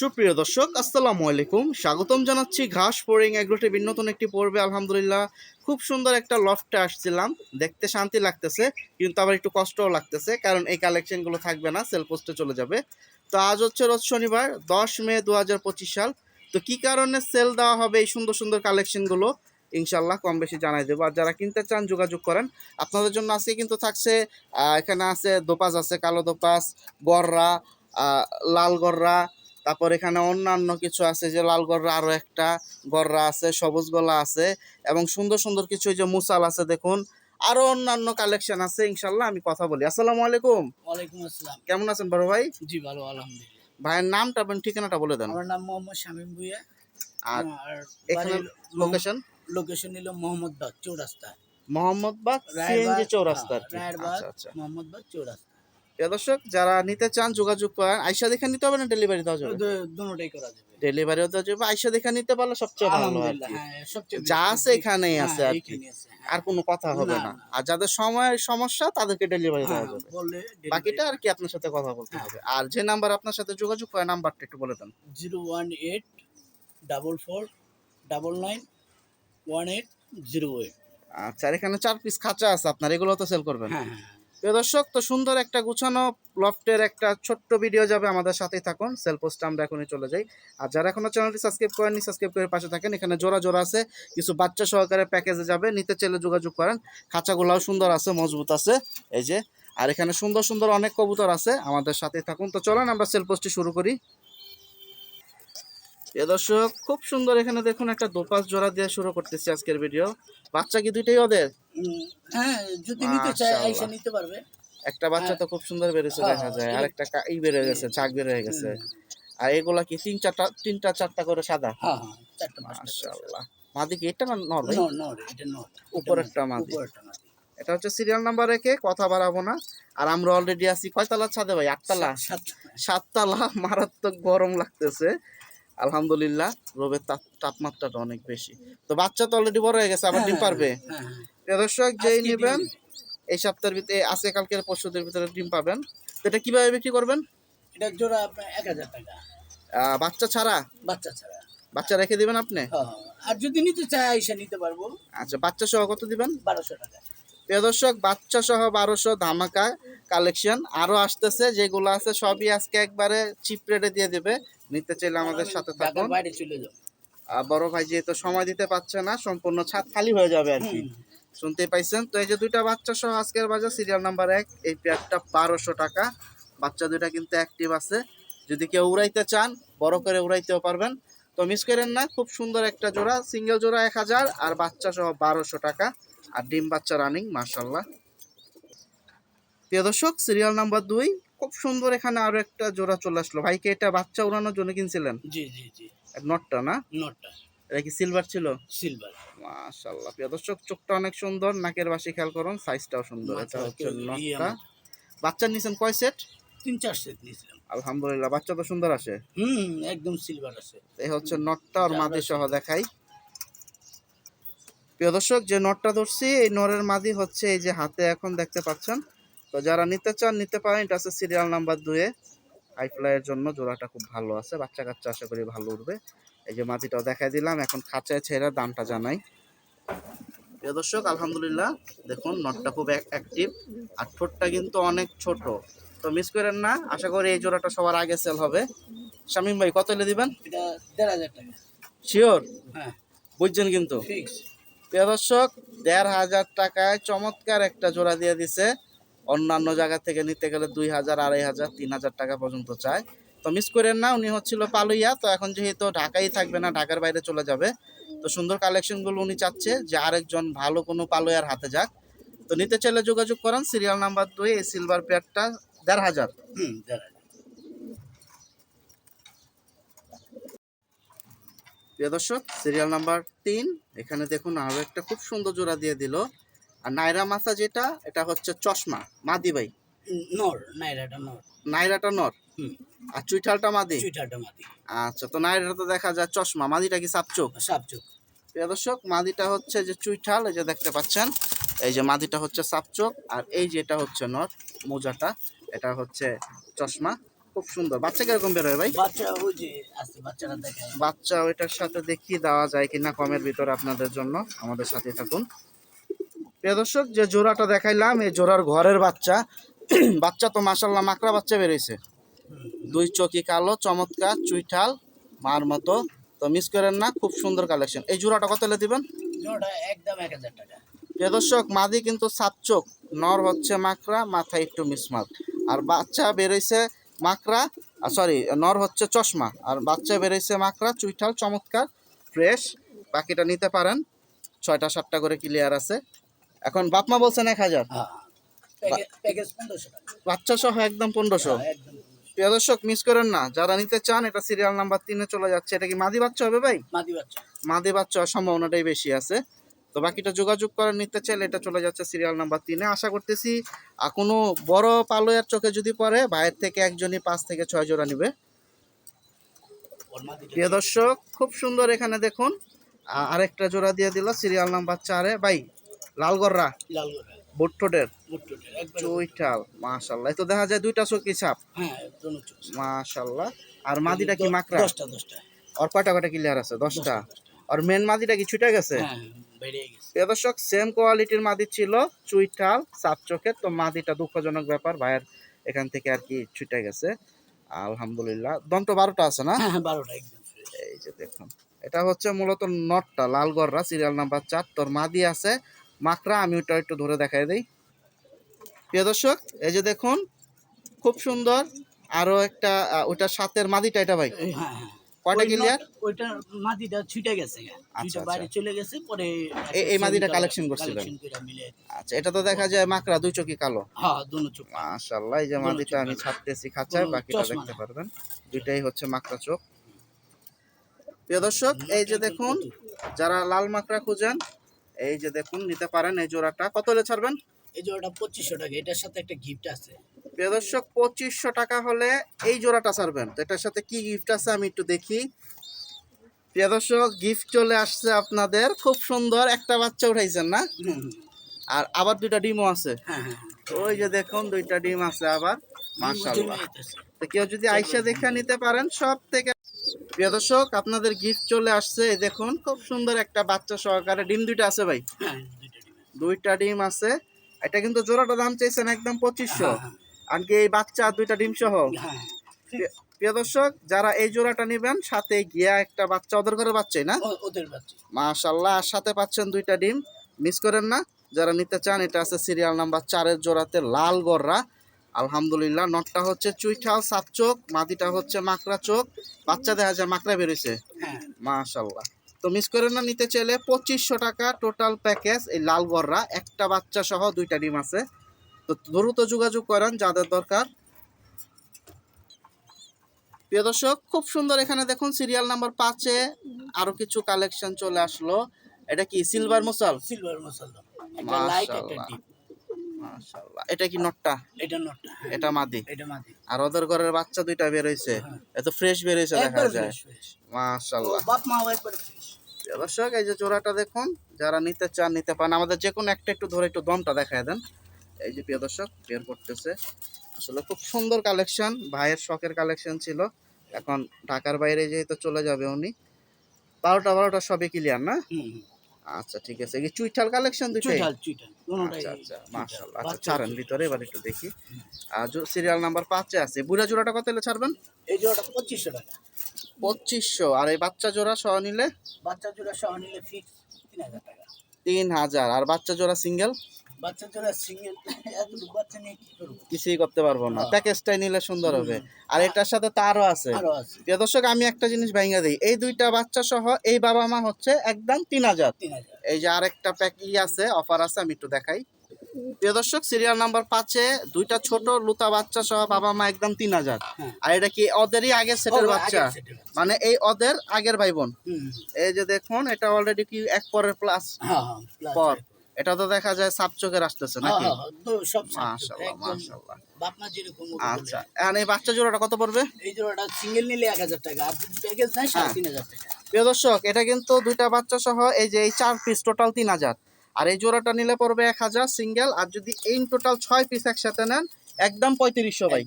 সুপ্রিয় দর্শক, আসসালামু আলাইকুম। স্বাগতম জানাচ্ছি ঘাস পোরিং এগ্রোটিভির নতুন একটি পর্বে। আলহামদুলিল্লাহ, খুব সুন্দর একটা লফটে আসছিলাম। দেখতে শান্তি লাগতেছে, কিন্তু আবার একটু কষ্টও লাগতেছে, কারণ এই কালেকশনগুলো থাকবে না সেল পোস্টে চলে যাবে। তো আজ হচ্ছে রোজ শনিবার, দশ মে দু হাজার পঁচিশ সাল। তো কি কারণে সেল দেওয়া হবে এই সুন্দর সুন্দর কালেকশনগুলো ইনশাল্লাহ কম বেশি জানাই দেবো। আর যারা কিনতে চান, যোগাযোগ করেন। আপনাদের জন্য আজকে কিন্তু থাকছে এখানে আছে দোপাস আছে, কালো দোপাস গররা লাল গররা তারপর এখানে অন্যান্য কিছু আছে যে লাল গররা আরও একটা গররা আছে সবুজ গলা আছে এবং সুন্দর সুন্দর কিছু যে মুসাল আছে দেখুন আরও অন্যান্য কালেকশন আছে ইনশাল্লাহ আমি কথা বলি। আসসালামু আলাইকুম। ওয়ালাইকুম আসসালাম। কেমন আছেন বড় ভাই? জি ভালো আলহামদুলিল্লাহ। ভাইয়ের নামটা এবং ঠিকানাটা বলে দেন। আমার নাম মোহাম্মদ শামীম ভুইয়া। আর এখানে লোকেশন লোকেশন নিল মোহাম্মদ বাগ চৌরাস্তা। মোহাম্মদ বাগ সিএনজি চৌরাস্তা রায়েরবাগ আচ্ছা আচ্ছা। মোহাম্মদ চৌরাস্তা। প্রিয় দর্শক যারা নিতে চান যোগাযোগ করেন আইসা দেখে নিতে হবে না ডেলিভারি দেওয়া যাবে দুটোটাই করা যাবে। ডেলিভারিও দেওয়া যাবে আইসা দেখে নিতে পারলে সবচেয়ে ভালো আর কি। হ্যাঁ যা আছে এখানেই হ্যাঁ, আছে আর কি। হ্যাঁ। আর কোনো কথা হবে না। আর যাদের সময়ের সমস্যা তাদেরকে ডেলিভারি দেওয়া যাবে। বাকিটা আর কি আপনার সাথে কথা বলতে। হবে। আর যে নাম্বার আপনার সাথে যোগাযোগ করে নাম্বারটা একটু বলে দেন। Zero one eight double four double nine one eight zero eight আচ্ছা এখানে চার পিস খাঁচা আছে আপনার। এগুলো তো সেল করবেন। হ্যাঁ। দর্শক, তো সুন্দর একটা গুছানো লফটের একটা ছোট্ট ভিডিও যাবে আমাদের সাথেই থাকুন। সেল পোস্টে আমরা এখনই চলে যাই। আর যারা এখনও চ্যানেলটি সাবস্ক্রাইব করেননি সাবস্ক্রাইব করে পাশে থাকেন। এখানে জোড়া জোড়া আছে, কিছু বাচ্চা সহকারে প্যাকেজে যাবে। নিতে চাইলে যোগাযোগ করেন। খাঁচাগুলাও সুন্দর আছে, মজবুত আছে। এই যে, আর এখানে সুন্দর সুন্দর অনেক কবুতর আছে আমাদের সাথেই থাকুন। তো চলেন আমরা সেল পোস্টটি শুরু করি। প্রিয় দর্শক, খুব সুন্দর এখানে দেখুন একটা দোপাস জোড়া দিয়ে শুরু করতেছি আজকের ভিডিও বাচ্চা কি দুইটাই ওদের? হ্যাঁ যদি নিতে চায় আইসা নিতে পারবে। একটা বাচ্চা তো খুব সুন্দর বেড়েছে হ্যাঁ, দেখা যায়। আর একটা ই বেড়ে গেছে চাক বেড়ে গেছে। আর এগুলা কি তিন চারটা তিনটা চারটা করে সাদা? হ্যাঁ চারটা মাশাআল্লাহ। মাদি কি এটা না নর ভাই? নর নর এটা নর। উপরেরটা মাদি। মাদি। এটা হচ্ছে সিরিয়াল নাম্বার রেখে কথা বাড়াবো না। আর আমরা অলরেডি আছি কয়তলা ছাদে ভাই? আটতলা? সাত- সাততলা। মারাত্মক গরম লাগতেছে। আলহামদুলিল্লাহ রোবের তাপ- তাপমাত্রাটা অনেক বেশি। তো বাচ্চা তো অলরেডি বড় হয়ে গেছে আবার ডিম পারবে? দর্শক যেই নেবেন এই সপ্তাহের ভিতরে আজকে কালকের পরশুদের ভিতরে ডিম পাবেন। তো এটা কীভাবে বিক্রি করবেন? এটা জোড়া এক হাজার টাকা। বাচ্চা ছাড়া? বাচ্চা ছাড়া। বাচ্চা রেখে দিবেন আপনি? আর যদি নিতে চায় আইসা নিতে পারব। আচ্ছা বাচ্চা সহ কত দিবেন? বারোশো টাকা। প্রিয় দর্শক বাচ্চা সহ বারোশো ধামাকা কালেকশন। আরও আসতেছে যেগুলো আছে সবই আজকে একবারে চিপ রেটে দিয়ে দেবে। নিতে চাইলে আমাদের সাথে থাকুন। বাইরে চলে যাও। বড় ভাই যেহেতু সময় দিতে পারছে না সম্পূর্ণ ছাদ খালি হয়ে যাবে আর কি। হুম। শুনতেই পাইছেন? তো এই যে দুইটা বাচ্চা সহ আজকের বাজার সিরিয়াল নাম্বার এক এই পেয়ারটা বারোশো টাকা। বাচ্চা দুইটা কিন্তু অ্যাক্টিভ আছে। যদি কেউ উড়াইতে চান বড় করে উড়াইতেও পারবেন। তো মিস করেন না খুব সুন্দর একটা জোড়া সিঙ্গেল জোড়া এক হাজার আর বাচ্চা সহ বারোশো টাকা। আর ডিম বাচ্চা রানিং মার্শাল্লাহ প্রিয় দর্শক সিরিয়াল নাম্বার দুই খুব সুন্দর এখানে আরও একটা জোড়া চলে আসলো। ভাইকে এটা বাচ্চা উড়ানোর জন্য কিনছিলেন? জি জি জি। নটটা না? নটটা। এটা কি সিলভার ছিল? সিলভার মাশাআল্লাহ। প্রিয় দর্শক চোখটা অনেক সুন্দর নাকের বাসি খেয়াল করুন সাইজটাও সুন্দর এটা হচ্ছে নটটা। বাচ্চা নিছেন কয় সেট তিন চার সেট নিয়েছিলাম। আলহামদুলিল্লাহ বাচ্চা তো সুন্দর আসে। হুম একদম সিলভার আছে এই হচ্ছে নটটা আর মাদি সহ দেখাই। প্রিয় দর্শক যে নটটা ধরছি এই নরের মাদি হচ্ছে এই যে হাতে এখন দেখতে পাচ্ছেন। তো যারা নিতে চান নিতে পারেন এটা আছে সিরিয়াল নাম্বার দুয়ে। হাইফ্লাইয়ের জন্য জোড়াটা খুব ভালো আছে বাচ্চা কাচ্চা আশা করি ভালো উঠবে। এই যে মাটিটাও দেখাই দিলাম। এখন খাঁচায় ছেড়ে দামটা জানাই। প্রিয় দর্শক আলহামদুলিল্লাহ দেখুন নটটা খুব অ্যাক্টিভ আর ঠোঁটটা কিন্তু অনেক ছোট। তো মিস করেন না আশা করি এই জোড়াটা সবার আগে সেল হবে। শামীম ভাই কত এলে দিবেন? দেড় হাজার টাকা। শিওর হ্যাঁ। বুঝছেন কিন্তু? প্রিয় দর্শক দেড় হাজার টাকায় চমৎকার একটা জোড়া দিয়ে দিছে। অন্যান্য জায়গা থেকে নিতে গেলে দুই হাজার আড়াই হাজার তিন হাজার টাকা পর্যন্ত চায়। তো মিস করেন না উনি হচ্ছিল পালুইয়া। তো এখন যেহেতু ঢাকাই থাকবে না ঢাকার বাইরে চলে যাবে। তো সুন্দর কালেকশনগুলো উনি চাচ্ছে যে আরেকজন ভালো কোনো পালুয়ার হাতে যাক। তো নিতে চাইলে যোগাযোগ করেন সিরিয়াল নাম্বার দুই এই সিলভার পেয়ারটা দেড় হাজার। হুম দেড় হাজার। প্রিয় দর্শক সিরিয়াল নাম্বার তিন এখানে দেখুন আরও একটা খুব সুন্দর জোড়া দিয়ে দিল। আর নাইরা মাথা যেটা এটা হচ্ছে চশমা মাদি ভাই। হুম, নর নাইরাটা নর। নাইরাটা নর? আর চুইঠালটা মাদি? চুইটাটা মাদি। আচ্ছা তো নাইরাটা তো দেখা যায় চশমা মাদিটা কি সাপচোক সাপ চোখ প্রিয় দর্শক মাদিটা হচ্ছে যে চুইঠাল এই যে দেখতে পাচ্ছেন এই যে মাদিটা হচ্ছে সাপচোক আর এই যেটা হচ্ছে নর মোজাটা এটা হচ্ছে চশমা খুব সুন্দর। বাচ্চা কীরকম বেরোয় ভাই? বাচ্চা ওই যে বাচ্চারা দেখায় বাচ্চা ওইটার সাথে দেখিয়ে দেওয়া যায় কিনা কমের ভিতরে আপনাদের জন্য আমাদের সাথে থাকুন। প্রিয় দর্শক যে জোড়াটা দেখাইলাম এই জোড়ার ঘরের বাচ্চা বাচ্চা তো মাসাল্লাহ মাকড়া বাচ্চা বেরোইছে। দুই চকি কালো চমৎকার চুইঠাল মার মতো। তো মিস করেন না খুব সুন্দর কালেকশন এই জোড়াটা কত হলে দিবেন? প্রিয় দর্শক মাদি কিন্তু সাত চোখ নর হচ্ছে মাকড়া মাথায় একটু মিসমার্ক আর বাচ্চা বেরোইছে মাকড়া সরি নর হচ্ছে চশমা। আর বাচ্চা বেরোইছে মাকড়া চুইঠাল চমৎকার ফ্রেশ বাকিটা নিতে পারেন। ছয়টা সাতটা করে ক্লিয়ার আছে। এখন বাপমা বলছেন এক হাজার। বাচ্চা সহ একদম পনেরোশো। হ্যাঁ, একদম প্রিয় দর্শক মিস করেন না। যারা নিতে চান এটা সিরিয়াল নাম্বার তিনে চলে যাচ্ছে। এটা কি মাদি বাচ্চা হবে ভাই? মাদি বাচ্চা। মাদি বাচ্চা সম্ভাবনাটাই বেশি আছে। তো বাকিটা যোগাযোগ করে নিতে চাইলে এটা চলে যাচ্ছে সিরিয়াল নাম্বার তিনে। আশা করতেছি আর কোনো বড় পালয়ার চোখে যদি পড়ে ভাইয়ের থেকে একজনই পাঁচ থেকে ছয় জোড়া নিবে। প্রিয় দর্শক খুব সুন্দর এখানে দেখুন। আরেকটা জোড়া দিয়ে দিল সিরিয়াল নাম্বার চারে। ভাই লালগররা লাল গোড়া একবার মাশাল্লাহ তো দেখা যায় দুইটা চোখি হ্যাঁ মাশাল্লাহ আর মাদিটা কি মাকড়া? দশটা দশটা। আর কয়টা কয়টা ক্লিয়ার আছে? দশটা। আর মেন মাদিটা কি ছুটে গেছে? হ্যাঁ প্রিয় দর্শক সেম কোয়ালিটির মাদি ছিল চুইঠাল সাপ তো মাদিটা দুঃখজনক ব্যাপার ভাইয়ের এখান থেকে আর কি ছুটে গেছে। আলহামদুলিল্লাহ। দন্ত বারোটা আছে না? হ্যাঁ হ্যাঁ বারোটা এই যে দেখুন। এটা হচ্ছে মূলত নটটা লালগড়রা সিরিয়াল নাম্বার চার। তোর মাদি আছে মাকড়া আমি ওটা একটু ধরে দেখাই দিই। প্রিয় দর্শক এই যে দেখুন খুব সুন্দর। আরও একটা আহ, সাতের মাদিটা এটা ভাই? এই হ্যাঁ হ্যাঁ। কয়টা ক্লিয়ার ওইটা মাদিটা ছুটে গেছে। আচ্ছা, বাইরে চলে গেছে পরে এই- মাদিটা collection করছিলেন? collection করে মিলে আচ্ছা এটা তো দেখা যায় মাকড়া দুই চোখি কালো। হ্যাঁ দোনো চোখ মাশাআল্লাহ এই যে মাদিটা আমি কালো। ছাড়তেছি খাঁচায় বাকিটা দেখতে পারবেন। দুইটাই হচ্ছে মাকড়া চোখ। প্রিয় দর্শক এই যে দেখুন যারা লাল মাকড়া খুঁজেন এই যে দেখুন নিতে পারেন এই জোড়াটা। কত হলে ছাড়বেন? এই জোড়াটা পঁচিশশো টাকা এটার সাথে একটা গিফট আছে। প্রিয় দর্শক পঁচিশশো টাকা হলে এই জোড়াটা ছাড়বেন। তো এটার সাথে কি গিফট আছে আমি একটু দেখি। প্রিয় দর্শক গিফট চলে আসছে আপনাদের। খুব সুন্দর একটা বাচ্চা উঠাইছেন না। আর আবার দুইটা ডিমও আছে। হ্যাঁ হ্যাঁ ওই যে দেখুন দুইটা ডিম আছে আবার। মাশাআল্লাহ। তো কেউ যদি আইসা দেখে নিতে পারেন সব থেকে প্রিয় দর্শক আপনাদের গিফট চলে আসছে। দেখুন খুব সুন্দর একটা বাচ্চা সহকারে। ডিম দুইটা আছে ভাই? হ্যাঁ দুইটা ডিম আছে। এটা কিন্তু জোড়াটা দাম চাইছেন একদম পঁচিশশো। হ্যাঁ, হ্যাঁ, আর কি এই বাচ্চা দুইটা ডিম সহ। হ্যাঁ প্রিয়- দর্শক যারা এই জোড়াটা নেবেন সাথে গিয়া একটা বাচ্চা ওদের ঘরে বাচ্চাই না? ওদের বাচ্চা মাশাল্লাহ সাথে পাচ্ছেন দুইটা ডিম। মিস করেন না যারা নিতে চান এটা আছে সিরিয়াল নাম্বার চারের জোড়াতে লাল গররা। আলহামদুলিল্লাহ নটটা হচ্ছে চুইঠাল সাপ চোখ মাদিটা হচ্ছে মাকড়া চোখ। বাচ্চা দেখা যায় মাকড়া বেরোইছে হ্যাঁ। মাশাল্লাহ। তো মিস করে না নিতে চাইলে পঁচিশশো টাকা টোটাল প্যাকেজ এই লাল গররা একটা বাচ্চা সহ দুইটা ডিম আছে। তো দ্রুত যোগাযোগ করেন যাদের দরকার। প্রিয় দর্শক খুব সুন্দর এখানে দেখুন সিরিয়াল নাম্বার পাঁচে আরও কিছু কালেকশন চলে আসলো। এটা কি সিলভার মশাল সিলভার মশাল মাশাআল্লাহ। এটা কি নটটা? এটা নটটা হ্যাঁ, এটা মাদি? এটা মাদি। আর ওদের ঘরের বাচ্চা দুইটা বের হয়েছে হ্যাঁ। এত ফ্রেশ বের হয়েছে দেখা যায়। মাশাল্লাহ বাপ মা একবার ফ্রেশ দর্শক এই যে জোড়াটা দেখুন যারা নিতে চান নিতে পারেন আমাদের যে কোনো একটা একটু ধরে একটু দমটা দেখায় দেন। এই যে প্রিয় দর্শক বের করতেছে। আসলে খুব সুন্দর কালেকশন ভাইয়ের শখের কালেকশন ছিল। এখন ঢাকার বাইরে যেহেতু চলে যাবে উনি বারোটা বারোটা সবই ক্লিয়ার না। আচ্ছা ঠিক আছে। এই চুইঠাল কালেকশন দুইটাই? চুইটাল চুইটাল কোনোটাই আচ্ছা আচ্ছা মাশাআল্লাহ। আচ্ছা ছাড়েন ভিতরে এবার একটু দেখি। আর সিরিয়াল নাম্বার পাঁচে আছে। বুড়া জোড়াটা কত হলে ছাড়বেন? এই জোড়াটা পঁচিশশো টাকা। পঁচিশশো। আর এই বাচ্চা জোড়া সহ নিলে? বাচ্চা জোড়া সহ নিলে ফিক্স তিন হাজার টাকা। তিন হাজার। আর বাচ্চা জোড়া সিঙ্গেল কিছুই করতে পারব না। প্যাকেজটাই নিলে সুন্দর হবে। আর এটার সাথে তারও আছে। প্রিয় দর্শক আমি একটা জিনিস ভেঙে দিই। এই দুইটা বাচ্চা সহ এই বাবা মা হচ্ছে একদম তিন হাজার। এই যে আরেকটা প্যাক ই আছে অফার আছে আমি একটু দেখাই। প্রিয় দর্শক সিরিয়াল নাম্বার পাঁচে দুইটা ছোট লুতা বাচ্চা সহ বাবা মা একদম তিন হাজার। হ্যাঁ। আর এটা কি ওদেরই আগের সেটের বাচ্চা। মানে এই ওদের আগের ভাই বোন। এই যে দেখুন এটা অলরেডি কি এক পরের প্লাস হ্যাঁ হ্যাঁ পর। এটা তো দেখা যায় সাপ চোখের আসতেছে হ্যাঁ, নাকি? হ্যাঁ, হ্যাঁ, বাপ মা যেরকম আচ্ছা। এই বাচ্চা জোড়াটা কত পড়বে? এই জোড়াটা সিঙ্গেল নিলে এক হাজার টাকা আর যদি প্যাকেজ নেয় সাড়ে। তিন হাজার টাকা। প্রিয় দর্শক এটা কিন্তু দুইটা বাচ্চা সহ এই যে এই চার পিস টোটাল তিন হাজার। আর এই জোড়াটা নিলে পড়বে এক হাজার সিঙ্গেল আর যদি এই টোটাল ছয় পিস একসাথে নেন একদম পঁয়ত্রিশশো ভাই।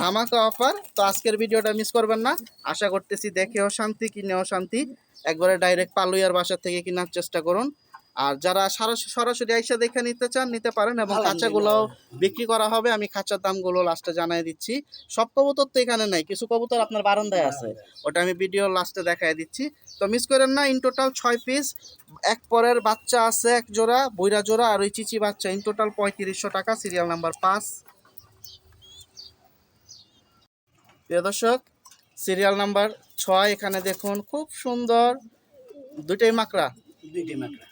ধামাকা অফার তো আজকের ভিডিওটা মিস করবেন না। আশা করতেছি দেখেও শান্তি কিনেও শান্তি। একবারে ডাইরেক্ট পালুইয়ার বাসা থেকে কেনার চেষ্টা করুন। আর যারা সারা- সরাসরি আইসা দেখে নিতে চান নিতে পারেন এবং খাঁচাগুলো বিক্রি করা হবে। আমি খাঁচার দামগুলো লাস্টে জানাই দিচ্ছি। সব কবুতর তো এখানে নাই কিছু কবুতর আপনার বারান্দায় আছে। ওটা আমি ভিডিও লাস্টে দেখাই দিচ্ছি। তো মিস করেন না ইন টোটাল ছয় পিস এক পরের বাচ্চা আছে এক জোড়া বইরা জোড়া আর ওই চিচি বাচ্চা। ইন টোটাল পঁয়ত্রিশশো টাকা সিরিয়াল নাম্বার পাঁচ। প্রিয় দর্শক সিরিয়াল নাম্বার ছয় এখানে দেখুন খুব সুন্দর। দুইটাই মাকড়া। দুইটি মাকড়া।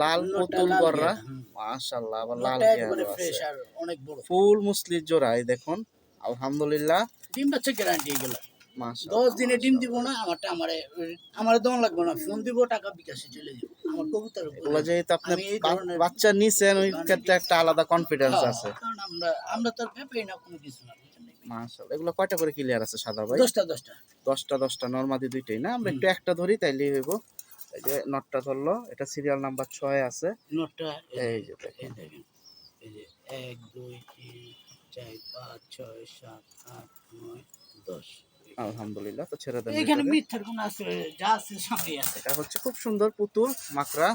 লাল পুতুল গররা। মাশাল্লাহ আবার লাল অনেক বড়। ফুল মুসলির জোড়া এই দেখুন আলহামদুলিল্লাহ। ডিম বাচ্চা গ্যারান্টি এগুলো। মাশাল্লাহ দশ দিনে ডিম দিব না আমারটা আমারে আমার দম লাগবে না। ফোন দিব টাকা বিকাশে চলে যাবে। আমার কবুতর এগুলো যেহেতু আপনি বাচ্চা নিছেন ওই ক্ষেত্রে একটা আলাদা কনফিডেন্স আছে। আমরা আমরা তো ভেবেই না কোনো কিছু না? মাশাল্লাহ এগুলো কয়টা করে ক্লিয়ার আছে সাদা ভাই? দশটা দশটা। দশটা দশটা নর্মাদি দুইটাই না? আমরা। একটু একটা ধরি তাইলেই হইব। এই যে নটটা ধরলো এটা সিরিয়াল নাম্বার ছয় আছে। নোটটা এই যে দেখেন। এই যে এক দুই তিন চার পাঁচ ছয় সাত আট নয় দশ। আলহামদুলিল্লাহ তো ছেড়ে দেন এখানে মিথ্যার কোনো আছে যা আছে সামনে আছে। এটা হচ্ছে খুব সুন্দর পুতুল মাকড়া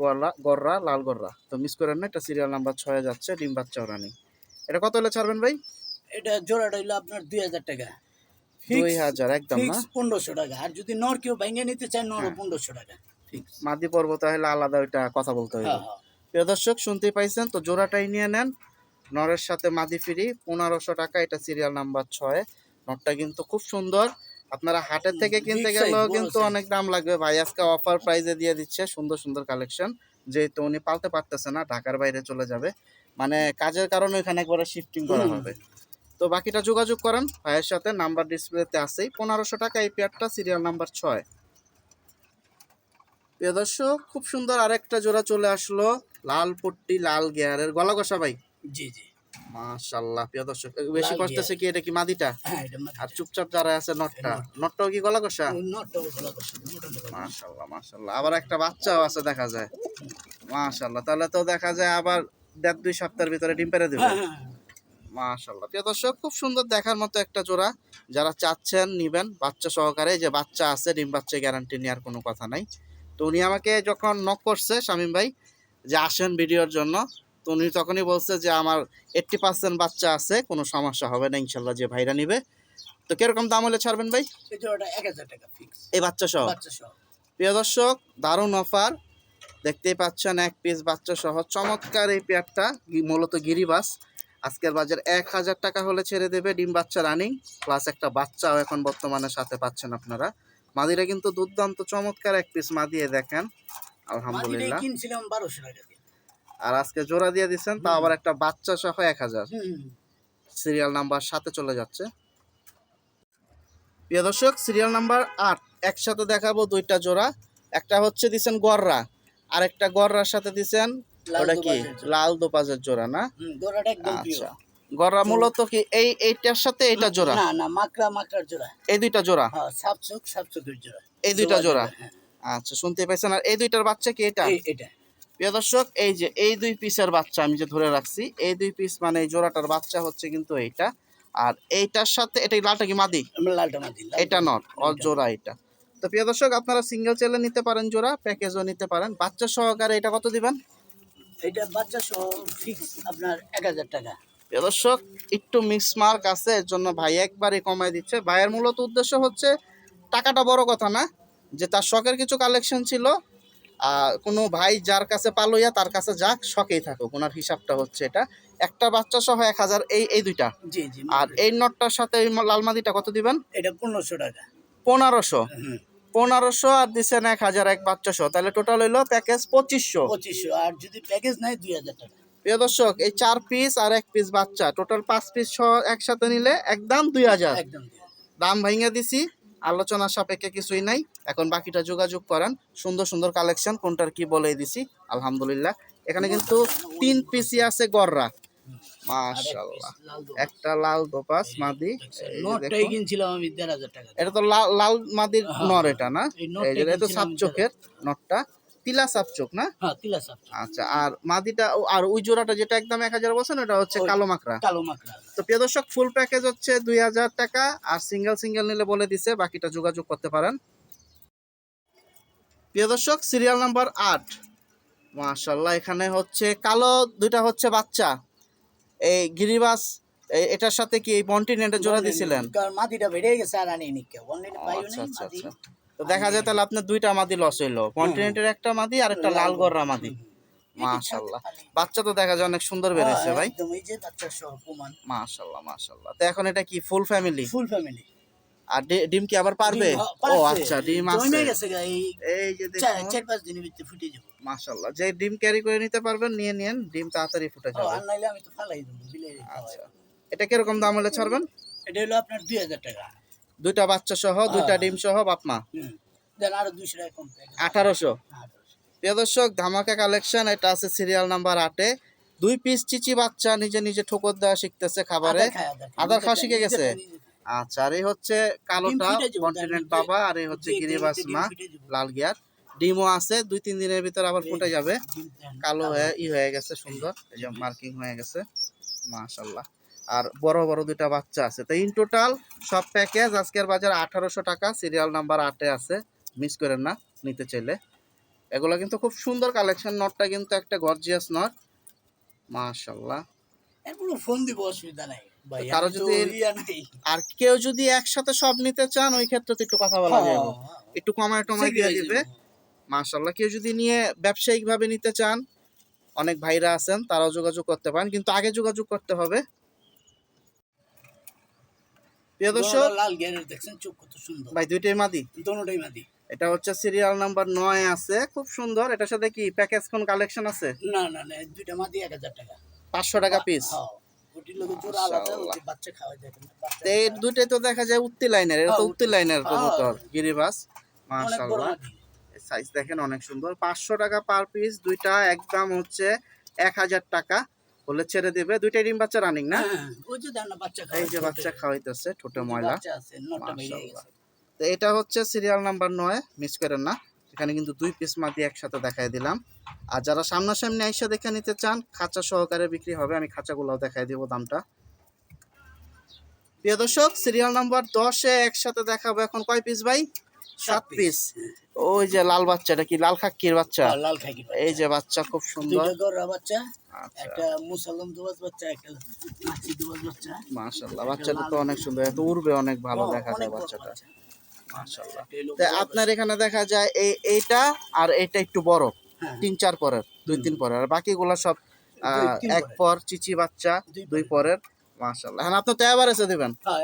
গররা গররা লাল গররা। তো মিস করেন না এটা সিরিয়াল নাম্বার ছয়ে যাচ্ছে ডিম বাচ্চা ওরানি এটা কত হলে ছাড়বেন ভাই? এটা জোড়াটা হইল আপনার দুই হাজার টাকা। দুই হাজার একদম না? পনেরোশো টাকা। আর যদি নর কেউ ভেঙে নিতে চায় নরও পনেরোশো টাকা। মাদি পর্ব তাহলে আলাদা ওইটা কথা বলতে হবে হ্যাঁ হ্যাঁ। প্রিয় দর্শক শুনতেই পাইছেন? তো জোড়াটাই নিয়ে নেন। নরের সাথে মাদি ফ্রি পনেরোশো টাকা এটা সিরিয়াল নাম্বার ছয়। নটটা কিন্তু খুব সুন্দর। আপনারা হাটের থেকে কিনতে গেলেও কিন্তু অনেক দাম লাগবে। ভাই আজকে অফার প্রাইজে দিয়ে দিচ্ছে। সুন্দর সুন্দর কালেকশন যেহেতু উনি পালতে পারতেছে না ঢাকার বাইরে চলে যাবে। মানে কাজের কারণে এখানে একবারে শিফটিং করা হবে। তো বাকিটা যোগাযোগ করেন। ভাইয়ের সাথে নাম্বার ডিসপ্লেতে আছেই। পনেরোশো টাকা এই পেয়ারটা সিরিয়াল নাম্বার ছয়। প্রিয় দর্শক খুব সুন্দর আরেকটা জোড়া চলে আসলো। লাল পট্টি লাল গিয়ারের। গলা কষা ভাই? জি জি। মাশাল্লাহ প্রিয় দর্শক। বেশি কষ্টছে কি? এটা কি মাদিটা? হ্যাঁ আর চুপচাপ যারা আছে নটটা। নটটাও কি গলা কষা। মাশাল্লাহ মাশাল্লাহ। আবার একটা বাচ্চাও আছে দেখা যায়। মাশাল্লাহ তাহলে তো দেখা যায় আবার দেড় দুই সপ্তাহের ভিতরে ডিম পেরে দেবে। হ্যাঁ হ্যাঁ। মাশাল্লাহ প্রিয় দর্শক খুব সুন্দর দেখার মতো একটা জোড়া। যারা চাচ্ছেন নিবেন বাচ্চা সহকারে যে বাচ্চা আছে ডিম বাচ্চা গ্যারান্টি নেওয়ার কোনো কথা নাই। তো উনি আমাকে যখন নক করছে শামীম ভাই যে আসেন ভিডিওর জন্য তো উনি তখনই বলছে যে আমার এইট্টি পার্সেন্ট বাচ্চা আছে কোনো সমস্যা হবে না ইনশাল্লাহ যে ভাইরা নিবে। তো কীরকম দাম হলে ছাড়বেন ভাই? এই বাচ্চা সহ? বাচ্চা সহ। প্রিয় দর্শক দারুণ অফার দেখতেই পাচ্ছেন এক পিস বাচ্চা সহ। চমৎকার এই পেয়ারটা মূলত গিরিবাস। আজকের বাজার এক হাজার টাকা হলে ছেড়ে দেবে ডিম বাচ্চা রানিং প্লাস একটা বাচ্চাও এখন বর্তমানে সাথে পাচ্ছেন আপনারা। মাদিরা কিন্তু দুর্দান্ত চমৎকার এক পিস মাদিয়ে দেখেন আলহামদুলিল্লাহ। কিনছিলাম বারোশো টাকা আর আজকে জোড়া দিয়ে দিচ্ছেন তা আবার একটা বাচ্চা সহ এক হাজার। হুম সিরিয়াল নাম্বার সাথে চলে যাচ্ছে। প্রিয় দর্শক সিরিয়াল নাম্বার আট একসাথে দেখাবো দুইটা জোড়া। একটা হচ্ছে দিছেন গররা আরেকটা গররার সাথে দিছেন লাল ওটা কি? লাল দোপাজের জোড়া না? জোড়াটা একদম আচ্ছা। গররা মূলত কি এই এইটার সাথে এইটা জোড়া? না না মাকড়া মাকড়ার জোড়া। এই দুইটা জোড়া? হ্যাঁ সাপ চোখ সাপ চোখের জোড়া। এই দুইটা জোড়া হ্যাঁ, আচ্ছা শুনতে পাইছেন? আর এই দুইটার বাচ্চা কি এটা? এটা। প্রিয় দর্শক এই যে এই দুই পিসের বাচ্চা আমি যে ধরে রাখছি এই দুই পিস মানে এই জোড়াটার বাচ্চা হচ্ছে কিন্তু এইটা। আর এইটার সাথে এটা লালটা কি মাদি? লালটা মাদি এটা নট অর এটা। জোড়া এটা। তো প্রিয় দর্শক আপনারা সিঙ্গেল চেলে নিতে পারেন জোড়া প্যাকেজও নিতে পারেন। বাচ্চা সহকারে এটা কত দিবেন? এটা বাচ্চা সহ ফিক্স আপনার এক হাজার টাকা। দর্শক একটু মিক্স মার্ক আছে এর জন্য ভাই একবারই কমাই দিচ্ছে। ভাইয়ের মূলত উদ্দেশ্য হচ্ছে টাকাটা বড় কথা না যে তার শখের কিছু কালেকশন ছিল আর কোনো ভাই যার কাছে পালোইয়া তার কাছে যাক শখেই থাকুক। ওনার হিসাবটা হচ্ছে এটা। একটা বাচ্চা সহ এক হাজার এই এই দুইটা। জি জি আর এই নটটার সাথে এই লালমাদিটা কত দিবেন? এটা পনেরোশো টাকা। পনেরোশো। পনেরোশো আর দিচ্ছেন এক হাজার এক সহ তাহলে টোটাল হইল প্যাকেজ পঁচিশশো। পঁচিশশো আর যদি প্যাকেজ নেয় দুই হাজার টাকা। প্রিয় দর্শক এই চার পিস আর এক পিস বাচ্চা টোটাল পাঁচ পিস সহ একসাথে নিলে একদম দুই হাজার। দাম ভাঙিয়ে দিছি আলোচনা সাপেক্ষে কিছুই নাই। এখন বাকিটা যোগাযোগ করেন সুন্দর সুন্দর কালেকশন কোনটার কি বলে দিছি আলহামদুলিল্লাহ। এখানে কিন্তু তিন পিসই আছে গররা। মাশাআল্লাহ। একটা লাল দোপাস মাদি। নোটটাই। কিনছিলাম আমি টাকা এটা তো লাল লাল মাদির হ্যাঁ, নর এটা না? এই যে এটা তো কিনছিলাম সাপ চোখের নটটা। তিলা সাপ চোখ না? হ্যাঁ তিলা সাপ আচ্ছা আর মাদিটা আর ওই জোড়াটা যেটা একদম হচ্ছে কালো মাকড়া। কালো মাকড়া। তো প্রিয় দর্শক ফুল প্যাকেজ হচ্ছে দুই হাজার টাকা আর সিঙ্গেল সিঙ্গেল নিলে বলে দিছে বাকিটা যোগাযোগ করতে পারেন। প্রিয় দর্শক সিরিয়াল নাম্বার আট। মাশাল্লাহ এখানে হচ্ছে কালো দুইটা হচ্ছে বাচ্চা। এই গিরিবাস এটার সাথে কি এই কন্টিনেন্টে জোড়া দিছিলেন? কারণ মাটিটা বেড়ে গেছে আর আনি নিকে অনলাইনে পাইও আচ্ছা আচ্ছা আচ্ছা। তো দেখা যায় তাহলে আপনার দুইটা মাদি লস হইল। কন্টিনেন্টের একটা মাদি আর একটা লাল গররা মাদি মাশাল্লাহ। বাচ্চা তো দেখা যায় অনেক সুন্দর বেড়েছে ভাই। একদম এই যে বাচ্চা সহ কুমান মাশাল্লাহ মাশাল্লাহ। তো এখন এটা কি ফুল ফ্যামিলি ফুল ফ্যামিলি আর ডিম কি আবার পারবে? ও আচ্ছা ডিম আছে। এই যে দেখুন। চার পাঁচ দিনের ভিতরে ফুটে যাবে। মাশাল্লাহ যে ডিম ক্যারি করে নিতে পারবেন নিয়ে নিন ডিম তাড়াতাড়ি ফুটে যাবে। আর নাইলে আমি তো ফালাই দেবো বিলে আচ্ছা। এটা কীরকম দাম হলে ছাড়বেন? এটা হলো আপনার দুই হাজার টাকা। দুইটা বাচ্চা সহ দুইটা হ্যাঁ। ডিম সহ বাপমা দেন আরও দুইশো টাকা কম থাকে আঠারোশো। আঠারোশো। প্রিয় দর্শক ধামাকা কালেকশন এটা আছে সিরিয়াল নাম্বার আটে দুই পিস চিচি বাচ্চা নিজে নিজে ঠোকর দেওয়া শিখতেছে খাবারে। আদার খাওয়া শিখে গেছে? আচ্ছা আর এই হচ্ছে কালোটা কন্টিনেন্ট বাবা আর এই হচ্ছে গিরিবাস মা। লাল গিয়ার। ডিমও আছে দুই তিন দিনের ভিতর আবার ফুটে যাবে। কালো হয়ে ই হয়ে গেছে সুন্দর। এই যে মার্কিং হয়ে গেছে মাশাল্লাহ আর বড় বড় দুইটা বাচ্চা আছে। তো ইন টোটাল সব প্যাকেজ আজকের বাজার আঠারোশো টাকা সিরিয়াল নাম্বার আটে আছে। মিস করেন না নিতে চাইলে। এগুলো কিন্তু খুব সুন্দর কালেকশন নটটা কিন্তু একটা গর্জিয়াস নট মাশাল্লাহ এরপরও ফোন দিব অসুবিধা নাই। কারও যদি- আর কেউ যদি একসাথে সব নিতে চান ওই ক্ষেত্রে তো একটু কথা বলা যাবে। হ্যাঁ, একটু কমায় টমায় দিয়ে দিবে। মাশাল্লাহ কেউ যদি নিয়ে ব্যবসায়িকভাবে নিতে চান অনেক ভাইরা আছেন তারাও যোগাযোগ করতে পারেন। কিন্তু আগে যোগাযোগ করতে হবে। প্রিয় দর্শক লাল গিয়ারের দেখছেন চোখ কত সুন্দর। ভাই দুইটাই মাদি। মাদি। এটা হচ্ছে সিরিয়াল নাম্বার নয় আছে খুব সুন্দর। এটার সাথে কি প্যাকেজ কোন কালেকশন আছে? না না না দুইটা মাদি এক হাজার টাকা। পাঁচশো টাকা পিস মাশাআল্লাহ। এই দুইটাই তো দেখা যায় উত্তি লাইনের এটা তো উত্তি লাইনের। কবুতর গিরিবাস। মাদি সাইজ দেখেন অনেক সুন্দর। পাঁচশো টাকা পার পিস দুইটা একদম হচ্ছে এক হাজার টাকা বলে ছেড়ে দেবে। দুইটাই ডিম বাচ্চা রানিং না? হ্যাঁ, ওই যে দেন না বাচ্চা এই যে বাচ্চা খাওয়াইতেছে ঠোঁটে ময়লা। তো এটা হচ্ছে সিরিয়াল নাম্বার নয় মিস করেন না। এখানে কিন্তু দুই পিস মাদি একসাথে দেখাই দিলাম। আর যারা সামনাসামনি আইসা দেখে নিতে চান খাঁচা সহকারে বিক্রি হবে আমি খাঁচাগুলোও দেখাই দিব দামটা। প্রিয় দর্শক সিরিয়াল নাম্বার দশে একসাথে দেখাবো এখন কয় পিস ভাই? সাত পিস ওই যে লাল বাচ্চাটা কি লাল খাক্কির বাচ্চা? লাল খাকি এই যে বাচ্চা খুব সুন্দর। বাচ্চা আচ্ছা। একটা মুসলমান দুবাস বাচ্চা একটা মাছি দুবাস বাচ্চা। মাশাল্লাহ বাচ্চাটা তো অনেক সুন্দর এত উড়বে অনেক ভালো হ্যাঁ, দেখা যায় বাচ্চাটা। আপনার এখানে দেখা যায় এই এইটা আর এটা একটু বড়। হ্যাঁ, তিন চার পরের দুই তিন পরের। আর বাকিগুলো সব এক পর চিচি বাচ্চা দুই পরের। আপনি তো দিবেন। হ্যাঁ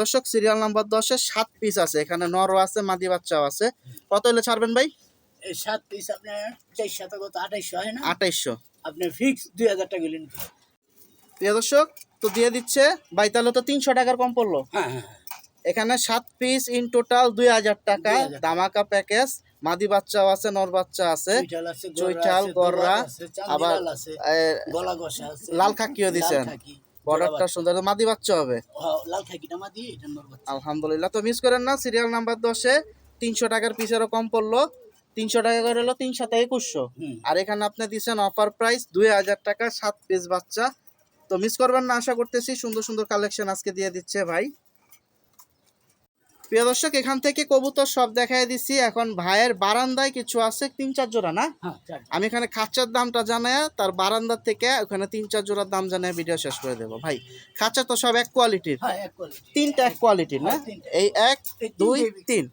দর্শক সিরিয়াল নাম্বার দশে সাত পিস আছে। এখানে নরও আছে মাদি বাচ্চাও আছে। কত হলে ছাড়বেন ভাই? সাত পিস আপনার আঠাইশশো হয় না? আঠাইশশো। আপনার ফিক্স দুই হাজার টাকা নিতে প্রিয় দর্শক তো দিয়ে দিচ্ছে। ভাই তাহলে তো তিনশো টাকার কম পড়ল। হ্যাঁ হ্যাঁ হ্যাঁ। এখানে সাত পিস ইন টোটাল দুই হাজার টাকা। দামাকা প্যাকেজ মাদি বাচ্চাও আছে নর বাচ্চা আছে। চুইঠাল আছে গররা আবার লাল খাকিও দিছেন। বর্ডারটা সুন্দর। মাদি বাচ্চা হবে? আলহামদুলিল্লাহ। তো মিস করেন না সিরিয়াল নাম্বার দশে তিনশো টাকার পিসেরও কম পড়ল। তিনশো টাকা করে হলো তিন সাথে একুশশো। আর এখানে আপনি দিচ্ছেন অফার প্রাইস দুই হাজার টাকা সাত পিস বাচ্চা। তো মিস করবেন না আশা করতেছি। সুন্দর সুন্দর কালেকশন আজকে দিয়ে দিচ্ছে ভাই। প্রিয় দর্শক এখান থেকে কবুতর সব দেখাই দিচ্ছি। এখন ভাইয়ের বারান্দায় কিছু আছে তিন চার জোড়া না? হ্যাঁ আমি এখানে খাঁচার দামটা জানায় তার বারান্দার থেকে ওখানে তিন চার জোড়ার দাম জানায় ভিডিও শেষ করে দেবো। ভাই খাঁচা তো সব এক কোয়ালিটির হ্যাঁ তিনটা এক কোয়ালিটির না? হ্যাঁ, এই এক দুই তিন।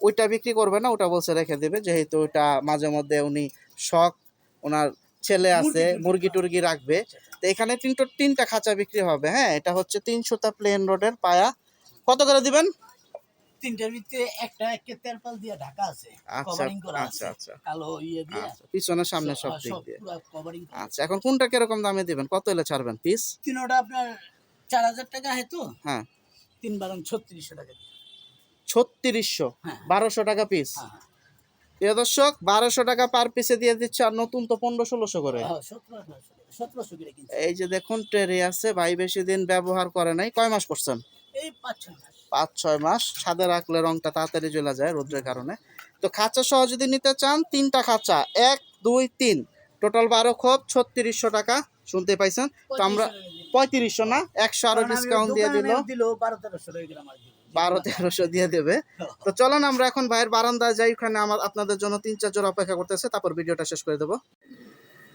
ওইটা বিক্রি করবে না ওটা বলছে রেখে দেবে। যেহেতু ওটা মাঝে মধ্যে উনি শখ ওনার ছেলে আছে মুরগি মুরগি টুরগি রাখবে। তো এখানে তিনটো তিনটা খাঁচা বিক্রি হবে হ্যাঁ? এটা হচ্ছে তিনশোটা প্লেন রোডের পায়া। কত করে দিবেন? তিনটার ভিতরে একটা একে তেরপাল দিয়ে ঢাকা আছে আচ্ছা, কভারিং করা আচ্ছা, আছে আচ্ছা। কালো ইয়ে দিয়ে। আচ্ছা পিছনে সামনে সব দিক দিয়ে। কভারিং আচ্ছা এখন কোনটা কীরকম দামে দিবেন? কত হলে ছাড়বেন? পিস তিনোটা আপনার চার হাজার টাকা হয় তো? হ্যাঁ। তিন বারং ছত্রিশশো টাকা ছত্রিশশো? হ্যাঁ। বারোশো টাকা পিস হ্যাঁ প্রিয় দর্শক বারোশো টাকা পার পিসে দিয়ে দিচ্ছে আর নতুন তো পনেরো ষোলোশো করে। হ্যাঁ এই যে দেখুন ট্রেরি আছে ভাই বেশি দিন ব্যবহার করে নাই। কয় মাস করছেন? এই পাঁচ ছয় পাঁচ ছয় মাস ছাদে রাখলে রংটা তাড়াতাড়ি জ্বলে যায় রোদ্রের কারণে। তো খাঁচা সহ যদি নিতে চান তিনটা খাঁচা এক দুই তিন। টোটাল বারো খোপ ছত্রিশশো টাকা শুনতে পাইছেন? তো আমরা পঁয়ত্রিশশো না একশো আরও ডিসকাউন্ট দিয়ে দিল। বারো তেরোশো দিয়ে দেবে। তো চলেন আমরা এখন ভাইয়ের বারান্দায় যাই ওখানে আমার আপনাদের জন্য তিন চার জোড়া অপেক্ষা করতেছে তারপর ভিডিওটা শেষ করে দেবো।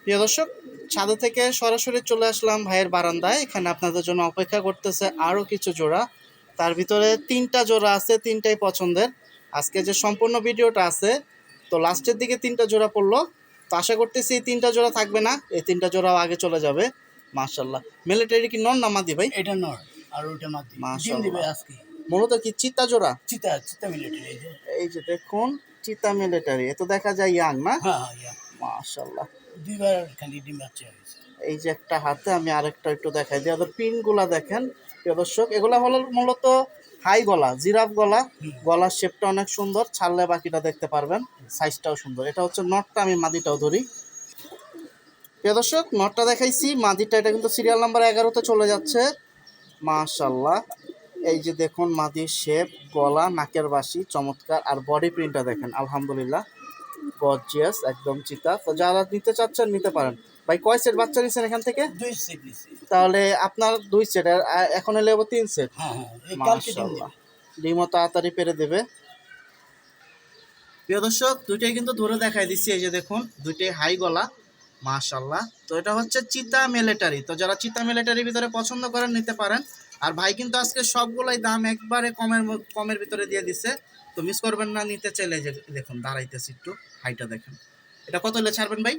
প্রিয় দর্শক ছাদে থেকে সরাসরি চলে আসলাম ভাইয়ের বারান্দায়। এখানে আপনাদের জন্য অপেক্ষা করতেছে আরও কিছু জোড়া। তার ভিতরে তিনটা জোড়া আছে তিনটাই পছন্দের। আজকে যে সম্পূর্ণ ভিডিওটা আছে তো লাস্টের দিকে তিনটা জোড়া পড়ল। তো আশা করতেছি এই তিনটা জোড়া থাকবে না এই তিনটা জোড়াও আগে চলে যাবে। মার্শাল্লাহ মিলিটারি কি নন না মাদি ভাই? এটা নর আর ওইটা মাদি। দিবে আজকে। মূলত কি চিতা জোড়া? চিতা চিতা মিলিটারি এই যে। দেখুন চিতা মিলিটারি এ তো দেখা যায় ইয়াং না? হ্যাঁ হ্যাঁ মাশাল্লাহ দুইবার খালি ডিম বাচ্চা হয়েছে। এই যে একটা হাতে আমি আরেকটা একটু দেখাই দিই। ওদের পিনগুলা দেখেন প্রিয় দর্শক, এগুলা হলো মূলত হাই গলা, জিরাফ গলা। গলার শেপটা অনেক সুন্দর, ছাড়লে বাকিটা দেখতে পারবেন সাইজটাও সুন্দর। এটা হচ্ছে নটটা আমি মাদিটাও ধরি। প্রিয় দর্শক নটটা দেখাইছি, মাদিটা, এটা কিন্তু সিরিয়াল নাম্বার এগারোতে চলে যাচ্ছে। মাশাল্লাহ এই যে দেখুন, মাদির শেপ গলা, নাকের বাসি, চমৎকার। আর বডি প্রিন্টটা দেখেন, আলহামদুলিল্লাহ। গর্জিয়াস একদম চিতা। তো যারা নিতে চাচ্ছেন, নিতে পারেন। ভাই কয় সেট বাচ্চা নিচ্ছেন এখান থেকে? দুই সেট নিছি। তাহলে আপনার দুই সেট আর এখন এলে তিন সেট হ্যাঁ হ্যাঁ মাশাআল্লাহ। ডিমও তাড়াতাড়ি পেরে দেবে। প্রিয় দর্শক দুইটাই কিন্তু ধরে দেখাই দিচ্ছি এই যে দেখুন দুইটাই হাই গলা মাশাল্লাহ তো এটা হচ্ছে চিতা মিলিটারি তো যারা চিতা মিলিটারির ভিতরে পছন্দ করেন নিতে পারেন। আর ভাই কিন্তু আজকে সবগুলাই দাম একবারে কমের কমের ভিতরে দিয়ে দিছে। তো মিস করবেন না নিতে চাইলে যে দেখুন দাঁড়াইতেছি একটু হাইটা দেখেন। এটা কত হলে ছাড়বেন ভাই?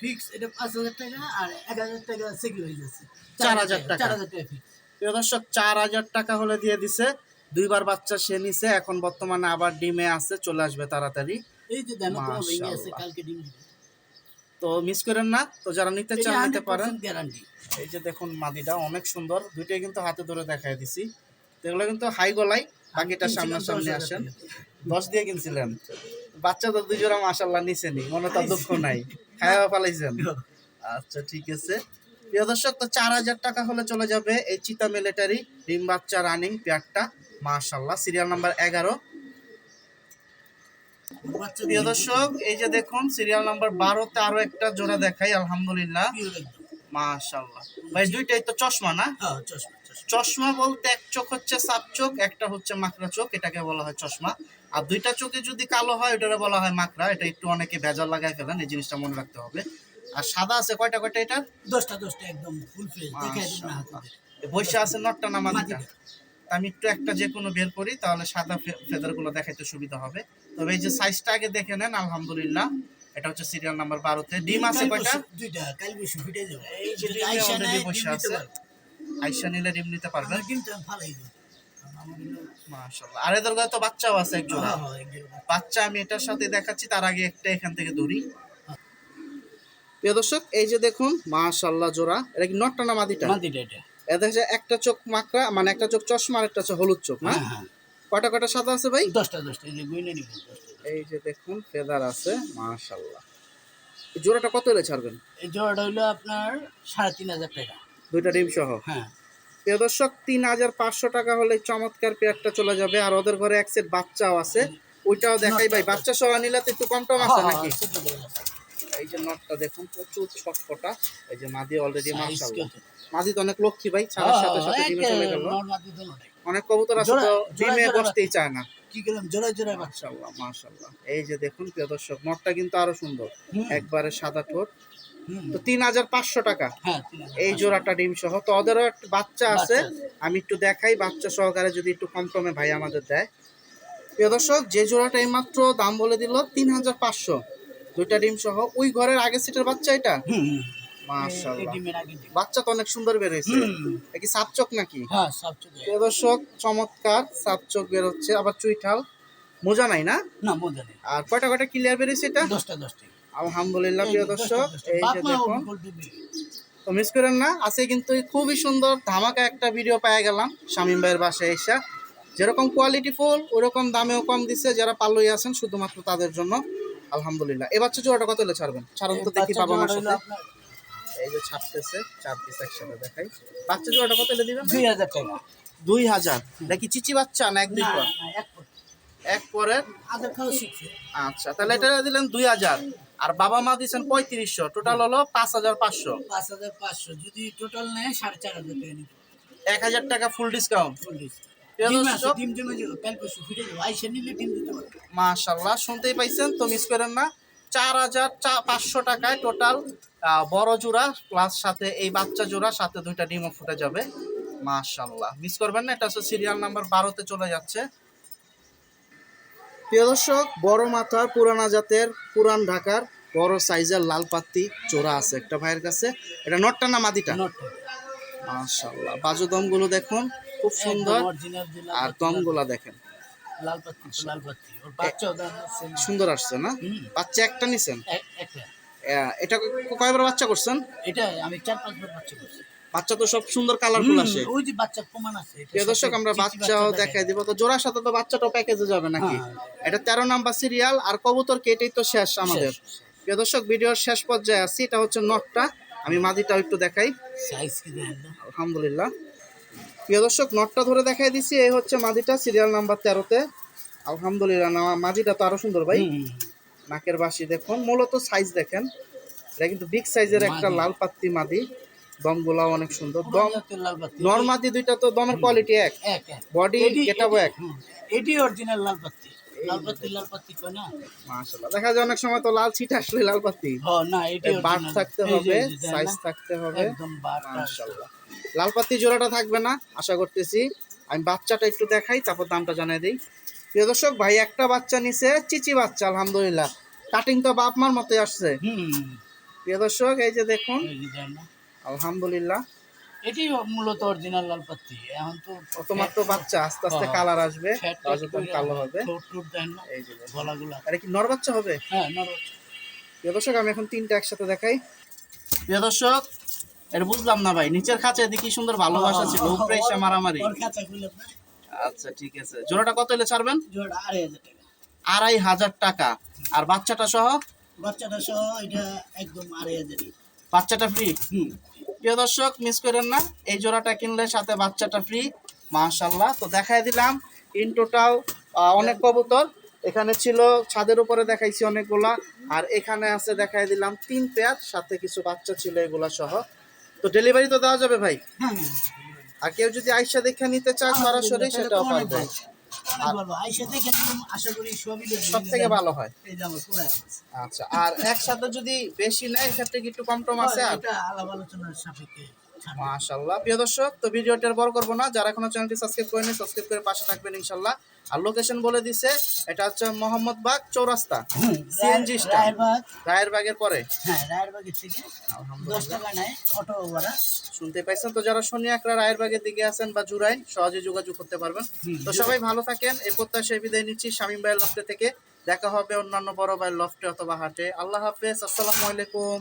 ফিক্স এটা পাঁচ হাজার টাকা আর এক হাজার টাকা হয়ে যাচ্ছে। চার হাজার টাকা। চার হাজার টাকা ফিক্স প্রিয় দর্শক চার হাজার টাকা হলে দিয়ে দিছে। দুইবার বাচ্চা সে নিছে এখন বর্তমানে আবার ডিমে আছে চলে আসবে তাড়াতাড়ি। এই যে দেন আছে কালকে ডিম দিবে। তো মিস করেন না তো যারা নিতে চান নিতে পারেন। গ্যারান্টি এই যে দেখুন মাদিটা অনেক সুন্দর। দুইটাই কিন্তু হাতে ধরে দেখাই দিছি। এগুলো কিন্তু হাই গলাই বাকিটা সামনাসামনি আসেন। দশ দিয়ে কিনছিলেন। বাচ্চা তো দুই জোড়া মাসাল্লাহ নিছেনি মনে তো দুঃখ নাই। খাওয়া পালাইছেন। আচ্ছা ঠিক আছে। প্রিয় দর্শক তো চার হাজার টাকা হলে চলে যাবে এই চিতা মিলিটারি ডিম বাচ্চা রানিং পেয়ারটা মাশাল্লাহ সিরিয়াল নাম্বার এগারো। প্রিয় দর্শক এই যে দেখুন সিরিয়াল নাম্বার বারোতে আরও একটা জোড়া দেখাই আলহামদুলিল্লাহ। মাশাল্লাহ ভাই দুইটাই তো চশমা না? হ্যাঁ চশমা চশমা। চশমা বলতে এক চোখ হচ্ছে সাপ চোখ একটা হচ্ছে মাকড়া চোখ এটাকে বলা হয় চশমা। আর দুইটা চোখে যদি কালো হয় ওটারে বলা হয় মাকড়া। এটা একটু অনেকে ভেজাল লাগাই ফেলেন এই জিনিসটা মনে রাখতে হবে। আর সাদা আছে কয়টা কয়টা এটা? দশটা দশটা একদম ফুল ফ্রেশ। বৈশা আছে নটটা না মাদিটা। আমি একটু একটা যে কোনো বের করি তাহলে সাদা ফেদারগুলো দেখাইতে সুবিধা হবে। তবে এই যে সাইজটা আগে দেখে নেন আলহামদুলিল্লাহ। এটা হচ্ছে সিরিয়াল নাম্বার বারোতে। ডিম আছে কয়টা? দুইটা কাল বসে ফিটে যাবে। এই যে আইসা নিলে ডিম নিতে পারবেন কিন্তু ফালাই দিই কারণ আমার হলো- মাশাআল্লাহ। আর তো বাচ্চাও আছে এক জোড়া হ্যাঁ, হ্যাঁ। বাচ্চা। আমি এটার সাথে দেখাচ্ছি তার আগে একটা এখান থেকে ধরি। প্রিয় দর্শক এই যে দেখুন জোড়া। এটা কি নটটা না মাদিটা? মাদিটা এটা। এটা হচ্ছে একটা চোখ মাকড়া মানে একটা চোখ চশমা আর একটা হচ্ছে হলুদ চোখ না? হ্যাঁ। কয়টা কয়টা সাদা আছে ভাই? দশটা দশটা এই যে গুইনে দশটা। এই যে দেখুন ফেদার আছে মাশাল্লাহ এই জোড়াটা কত হলে ছাড়বেন? এই জোড়াটা হইল আপনার সাড়ে তিন হাজার টাকা। দুইটা ডিম সহ? হ্যাঁ। প্রিয় দর্শক তিন হাজার পাঁচশো টাকা হলে চমৎকার পেয়ারটা চলে যাবে। আর ওদের ঘরে এক সেট বাচ্চাও আছে। ওইটাও দেখাই ভাই। বাচ্চা সহ নিলে তো একটু কম টম আছে হ্যাঁ, নাকি? দেওয়া আছে। এই যে নটটা দেখুন প্রচুর ছটফটা। এই যে মাদি অলরেডি মাশাআল্লাহ। মাদি তো অনেক লক্ষ্মী ভাই ছাড়ার সাথে সাথে হ্যাঁ, ডিমে চলে গেল। অনেক। কবুতর আছে তো ডিমে বসতেই চায় না। কি করলাম? জোড়ায় জোড়ায় মাশাআল্লাহ মাশাআল্লাহ। এই যে দেখুন প্রিয় দর্শক নটটা কিন্তু আরও সুন্দর। একবারে সাদা ঠোঁট। তো তিন হাজার পাঁচশো টাকা। হ্যাঁ এই। জোড়াটা ডিম সহ। তো ওদেরও একটা বাচ্চা আছে। আমি একটু দেখাই বাচ্চা সহকারে যদি একটু কম কমে ভাই আমাদের দেয়। প্রিয় দর্শক যে জোড়াটা এইমাত্র দাম বলে দিল তিন হাজার পাঁচশো। দুইটা ডিম সহ। ওই ঘরের আগে সিটের বাচ্চা এটা। বাচ্চা তো অনেক সুন্দর বেরোয়েছে কি সাপচক নাকি? হ্যাঁ প্রিয় দর্শক চমৎকার। সাপচক বেরোচ্ছে আবার চুইঠাল। মোজা নাই না? না মজা নেই। আর কয়টা কয়টা ক্লিয়ার বেরিয়েছে এটা? দশটা দশটা। আলহামদুলিল্লাহ প্রিয় দর্শক এই যে দেখুন। তো মিস করেন না আজকে কিন্তু খুবই সুন্দর ধামাকা একটা ভিডিও পেয়ে গেলাম শামীম ভাইয়ের বাসায় এসে। যেরকম কোয়ালিটি ফুল ওরকম দামেও কম দিচ্ছে যারা পাল্লই আছেন শুধুমাত্র তাদের জন্য। আলহামদুলিল্লাহ। এ বাচ্চা জোড়াটা কত হলে ছাড়বেন? ছাড়ুন তো দেখি বাবা মার সাথে। এই যে ছাড়তেছে চার পিস একসাথে দেখাই। বাচ্চা জোড়াটা কত হলে দিবেন? দুই হাজার টাকা। দুই হাজার? নাকি চিচি বাচ্চা না এক দুই পর? এক পর। পরের? আচ্ছা তাহলে এটা দিলেন দুই হাজার। আর বাবা মা দিচ্ছেন পঁয়ত্রিশশো টোটাল হলো পাঁচ হাজার পাঁচশো। পাঁচ হাজার পাঁচশো যদি টোটাল নেয় সাড়ে চার হাজার টাকা এক হাজার টাকা ফুল ডিসকাউন্ট ফুল ডিসকাউন্ট। মাশাল্লাহ শুনতেই পাইছেন তো মিস করেন না। চার হাজার পাঁচশো টাকায় টোটাল বড় জোড়া প্লাস সাথে এই বাচ্চা জোড়া সাথে দুইটা ডিমও ফুটে যাবে। মাশাল্লাহ মিস করবেন না এটা হচ্ছে সিরিয়াল নাম্বার বারোতে চলে যাচ্ছে। প্রিয় দর্শক বড় মাথার পুরানা জাতের পুরান ঢাকার বড় সাইজের লাল পাত্তি চোরা আছে একটা ভাইয়ের কাছে। এটা নটটা না মাদিটা? মাশাল্লাহ বাজু দমগুলো দেখুন খুব সুন্দর। আর দমগুলা দেখেন। সুন্দর আসছে না? বাচ্চা একটা নিছেন? এটা কয়বার বাচ্চা করছেন? এটা আমি চার পাঁচবার বাচ্চা করছি। বাচ্চা তো সব সুন্দর কালারফুল আসে। ওই যে বাচ্চা প্রমাণ আছে প্রিয় দর্শক আমরা বাচ্চাও বাচ্চা দেখাই দিব। তো জোড়ার সাথে তো বাচ্চাটাও প্যাকেজে যাবে নাকি? হ্যাঁ। এটা তেরো নাম্বার সিরিয়াল আর কবুতর কেটেই তো শেষ আমাদের। প্রিয় দর্শক ভিডিওর শেষ পর্যায়ে আছি এটা হচ্ছে নটটা। আমি মাদিটাও একটু দেখাই। সাইজ কি আলহামদুলিল্লাহ। প্রিয় দর্শক নটটা ধরে দেখাই দিছি এই হচ্ছে মাদিটা সিরিয়াল নাম্বার তেরোতে। আলহামদুলিল্লাহ না মাদিটা তো আরও সুন্দর ভাই। নাকের বাসি দেখুন। মূলত সাইজ দেখেন। এটা কিন্তু বিগ সাইজের একটা লাল পাত্তি মাদি। দমগুলাও অনেক সুন্দর। দম নর্মাদি দুইটা তো দমের কোয়ালিটি এক। বডি গেটাবো এক। এটি অরিজিনাল লাল পাত্তি লাল পাত্তি লাল পাত্তি কয় না? মাশাআল্লাহ। দেখা যায় অনেক সময় তো লাল ছিটা আসলে লাল পাত্তি হ না এটি বাট থাকতে হবে সাইজ থাকতে হবে। একদম বাট মাশাআল্লাহ। লাল পাত্তি জোড়াটা থাকবে না আশা করতেছি। আমি বাচ্চাটা একটু দেখাই তারপর দামটা জানিয়ে দিই। প্রিয় দর্শক ভাই একটা বাচ্চা নিছে চিচি বাচ্চা আলহামদুলিল্লাহ। কাটিং তো বাপ মার মতোই আসছে। প্রিয় দর্শক এই যে দেখুন? আলহামদুলিল্লাহ। এটি মূলত অরিজিনাল লাল পাত্তি এখন তো তোমার তো বাচ্চা আস্তে আস্তে হ্যাঁ। কালার আসবে। ফ্যাট রাজতন কালো হবে। এই যে। গলাগুলা। আরে কি নর বাচ্চা হবে? হ্যাঁ নরম প্রিয় দর্শক আমি এখন তিনটা একসাথে দেখাই। প্রিয় দর্শক এটা বুঝলাম না ভাই নিচের খাঁচা দেখি সুন্দর ভালোবাসা ছিল উপরে এসে মারামারি। আচ্ছা ঠিক আছে। জোড়াটা কত হলে ছাড়বেন? জোড়া আড়াই হাজার টাকা। আড়াই হাজার টাকা। আর বাচ্চাটা সহ? বাচ্চাটা সহ এটা একদম আড়াই হাজারই। বাচ্চাটা ফ্রি হুম। প্রিয় দর্শক মিস করেন না এই জোড়াটা কিনলে সাথে বাচ্চাটা ফ্রি মাশাল্লাহ তো দেখাই দিলাম ইন্টোটাও অনেক কবুতর। এখানে ছিল ছাদের উপরে দেখাইছি অনেকগুলা আর এখানে আছে দেখাই দিলাম তিন পেয়ার সাথে কিছু বাচ্চা ছিল এগুলা সহ। তো ডেলিভারি তো দেওয়া যাবে ভাই? হ্যাঁ। আর কেউ যদি আইসা দেখে নিতে চায় সরাসরি সেটাও পারবে সব থেকে ভালো হয়। আচ্ছা আর একসাথে যদি বেশি নেয় এক্ষেত্রে কি একটু কম টম আছে আলাপ আলোচনার সাপেক্ষে। মাশাল্লাহ প্রিয় দর্শক তো ভিডিওটা আর বড় করব না। যারা এখনও চ্যানেলটি সাবস্ক্রাইব করেনি সাবস্ক্রাইব করে পাশে থাকবেন ইনশাল্লাহ আর লোকেশন বলে দিছে এটা হচ্ছে মোহাম্মদ বাগ চৌরাস্তা সিএনজি রায়ের- বাগের পরে? হ্যাঁ। শুনতে পাইছেন? তো যারা শনি একরা রায়ের বাগের দিকে আছেন বা জুরাইন সহজে যোগাযোগ করতে পারবেন। তো সবাই ভালো থাকেন। এই প্রত্যাশায় বিদায় নিচ্ছি শামীম ভাইয়ের লফটে থেকে। দেখা হবে অন্যান্য বড় ভাইয়ের লফটে অথবা হাটে। আল্লাহ হাফেজ। আসসালামু আলাইকুম।